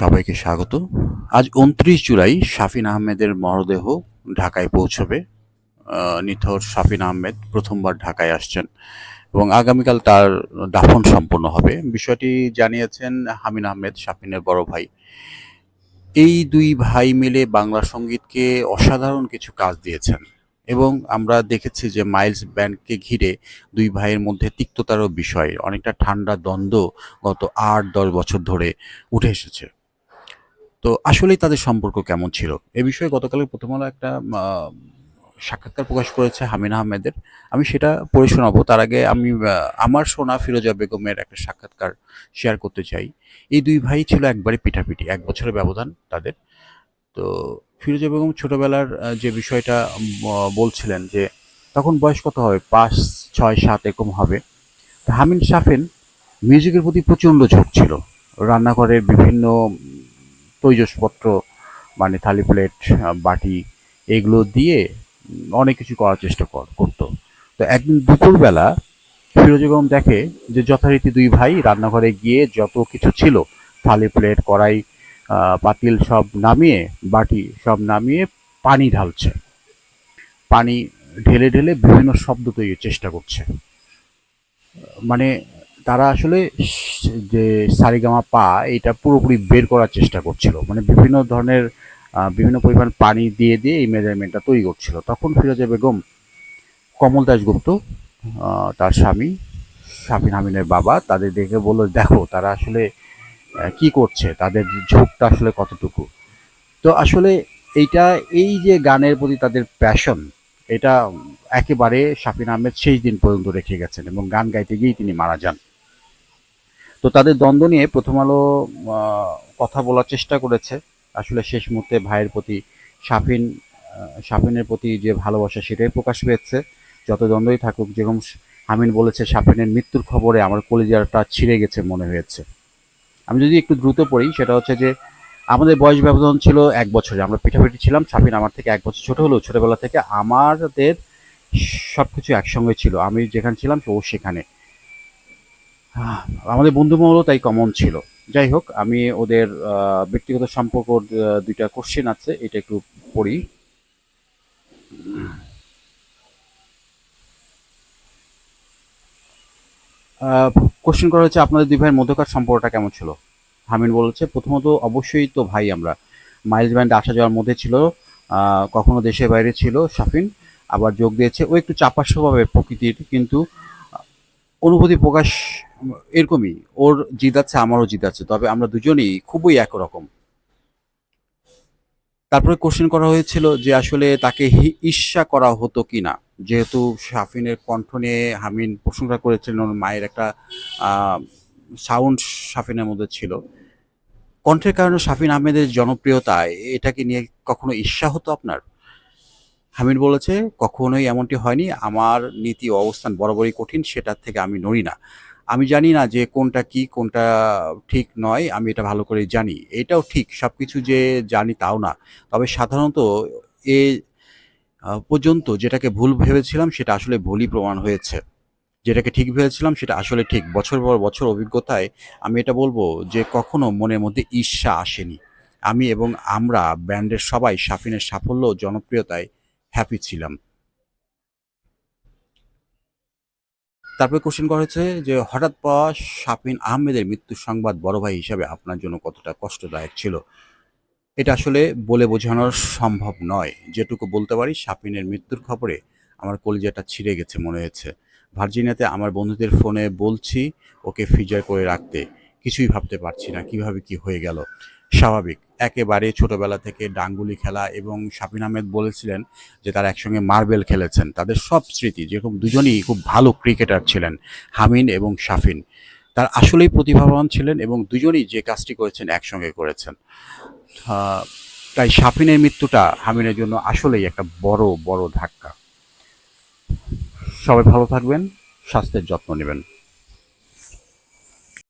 সবাইকে স্বাগত। আজ উনত্রিশ জুলাই, শাফিন আহমেদের মরদেহ ঢাকায় পৌঁছবে। নিথর শাফিন আহমেদ প্রথমবার ঢাকায় আসছেন এবং আগামীকাল তার দাফন সম্পন্ন হবে। বিষয়টি জানিয়েছেন হামিন আহমেদ শাফিনের বড় ভাই। এই দুই ভাই মিলে বাংলা সঙ্গীতকে অসাধারণ কিছু কাজ দিয়েছেন এবং আমরা দেখেছি যে মাইলস ব্যান্ডকে ঘিরে দুই ভাইয়ের মধ্যে তিক্ততারও বিষয়। অনেকটা ঠান্ডা দ্বন্দ্ব গত আট দশ বছর ধরে উঠে এসেছে। তো আসলেই তাদের সম্পর্ক কেমন ছিল? এ বিষয়ে গতকালের প্রথম আলো একটা সাক্ষাৎকার প্রকাশ করেছে হামিনা আহমেদের। আমি সেটা পড়ে শোনাবো। তার আগে আমি আমার সোনা ফিরোজা বেগমের একটা সাক্ষাৎকার শেয়ার করতে চাই। এই দুই ভাই ছিল একবারে পিঠাপিঠি, এক বছরের ব্যবধান তাদের। তো ফিরোজা বেগম ছোটবেলার যে বিষয়টা বলছিলেন যে তখন বয়স কত হবে? পাঁচ, ছয়, সাত এরকম হবে। হামিন শাফিন মিউজিকের প্রতি প্রচণ্ড ঝোঁক ছিল। রান্নাঘরের বিভিন্ন তৈজসপত্র মানে থালি প্লেট, বাটি, এগুলো দিয়ে অনেক কিছু করার চেষ্টা কর- করতো। তো একদিন দুপুরবেলা ফিরোজ বেগম দেখে যে যথারীতি দুই ভাই রান্নাঘরে গিয়ে যত কিছু ছিল, থালি প্লেট, কড়াই পাতিল সব নামিয়ে, বাটি সব নামিয়ে পানি ঢালছে। পানি ঢেলে ঢেলে বিভিন্ন শব্দ তৈরির চেষ্টা করছে। মানে তারা আসলে যে সারিগামা পা এটা পুরোপুরি বের করার চেষ্টা করছিল। মানে বিভিন্ন ধরনের বিভিন্ন পরিমাণ পানি দিয়ে দিয়ে এই মেজারমেন্টটা তৈরি করছিল। তখন ফিরোজা বেগম কমল দাশগুপ্ত আহ, তার স্বামী শাফিন হামিনের বাবা তাদের দেখে বলল দেখো তারা আসলে কি করছে? তাদের ঝোঁকটা আসলে কতটুকু? তো আসলে এইটা এই যে গানের প্রতি তাদের প্যাশন এটা একেবারে শাফিন আহমেদ শেষ দিন পর্যন্ত রেখে গেছেন এবং গান গাইতে গিয়েই তিনি মারা যান। তো তাদের দ্বন্দ্ব নিয়ে প্রথম আলো কথা বলার চেষ্টা করেছে। আসলে শেষ মুহূর্তে ভাইয়ের প্রতি শাফিন আহ, শাফিনের প্রতি যে ভালোবাসা সেটাই প্রকাশ পেয়েছে। যত দ্বন্দ্বই থাকুক যেরকম হামিন বলেছে শাফিনের মৃত্যুর খবরে আমার কলিজাটা ছিঁড়ে গেছে মনে হয়েছে। আমি যদি একটু দ্রুত পড়ি সেটা হচ্ছে যে আমাদের বয়স ব্যবধান ছিল এক বছরে। আমরা পিঠাপিঠি ছিলাম শাফিন আমার থেকে এক বছর ছোট হলেও ছোটবেলা থেকে আমাদের সব কিছু একসঙ্গে ছিল। আমি যেখানে ছিলাম ও সেখানে। আমাদের বন্ধু মহলও তাই কমন ছিল। যাই হোক, আমি ওদের ব্যক্তিগত সম্পর্ক দুইটা কোশ্চেন আছে, এটা একটু পড়ি। কোশ্চেন করা হচ্ছে আপনাদের দুই ভাইয়ের মধ্যকার সম্পর্কটা কেমন ছিল? হামিন বলেছে, প্রথমত অবশ্যই তো ভাই আমরা। মাইলস ব্যান্ডে আসা যাওয়ার মধ্যে ছিল কখনো দেশের বাইরে ছিল, শাফিন। আবার যোগ দিয়েছে, ও একটু চাপার স্বভাবের প্রকৃতির, কিন্তু অনুভূতি প্রকাশ এরকমই। ওর জিদ আছে, আমারও জিদ আছে, তবে আমরা দুজনেই খুবই একরকম। তারপরে কোশ্চেন করা হয়েছিল যে আসলে তাকে ঈর্ষা করা হতো কিনা। যেহেতু শাফিনের কণ্ঠ নিয়ে হামিন প্রশংসা করেছিলেন, ওর মায়ের একটা সাউন্ড শাফিনের মধ্যে ছিল। কণ্ঠের কারণে শাফিন আহমেদের জনপ্রিয়তা এটাকে নিয়ে কখনো ঈর্ষা হতো আপনার? হামিদ বলেছে, কখনোই এমনটি হয়নি। আমার নীতি অবস্থান বরাবরই কঠিন, সেটার থেকে আমি নড়ি না। আমি জানি না যে কোনটা কি, কোনটা ঠিক নয়, আমি এটা ভালো করে জানি। এটাও ঠিক সব কিছু যে জানি তাও না। তবে সাধারণত এ পর্যন্ত যেটাকে ভুল ভেবেছিলাম সেটা আসলে ভুলই প্রমাণ হয়েছে। যেটাকে ঠিক ভেবেছিলাম সেটা আসলে ঠিক। বছর পর বছর অভিজ্ঞতায় আমি এটা বলব যে কখনো মনের মধ্যে ঈর্ষা আসেনি। আমি এবং আমরা ব্যান্ডের সবাই সাফিনের সাফল্য, জনপ্রিয়তায় হ্যাপি ছিলাম। তারপরে কোশ্চেন করা হয়েছে যে, হঠাৎ পাওয়া শাফিন আহমেদের মৃত্যুর সংবাদ বড় ভাই হিসাবে আপনার জন্য কতটা কষ্টদায়ক ছিল? এটা আসলে বলে বোঝানোর সম্ভব নয়। যেটুকু বলতে পারি, শাফিনের মৃত্যুর খবরে আমার কলিজাটা ছিঁড়ে গেছে, মনে হয়েছে। ভার্জিনিয়াতে আমার বন্ধুদের ফোনে বলছি, ওকে ফিজার করে রাখতে। কিছুই ভাবতে পারছি না, কীভাবে কি হয়ে গেল। স্বাভাবিক। একেবারে ছোটবেলা থেকে ডাঙ্গুলি খেলা এবং শাফিন আহমেদ বলেছিলেন যে তারা একসঙ্গে মার্বেল খেলেছেন। তাদের সব স্মৃতি, যেরকম দুজনই খুব ভালো ক্রিকেটার ছিলেন, হামিন এবং শাফিন, তার আসলেই প্রতিভাবান ছিলেন এবং দুজনই যে কাজটি করেছেন একসঙ্গে করেছেন। তাই শাফিনের মৃত্যুটা হামিনের জন্য আসলেই একটা বড় বড় ধাক্কা। সবাই ভালো থাকবেন, স্বাস্থ্যের যত্ন নেবেন।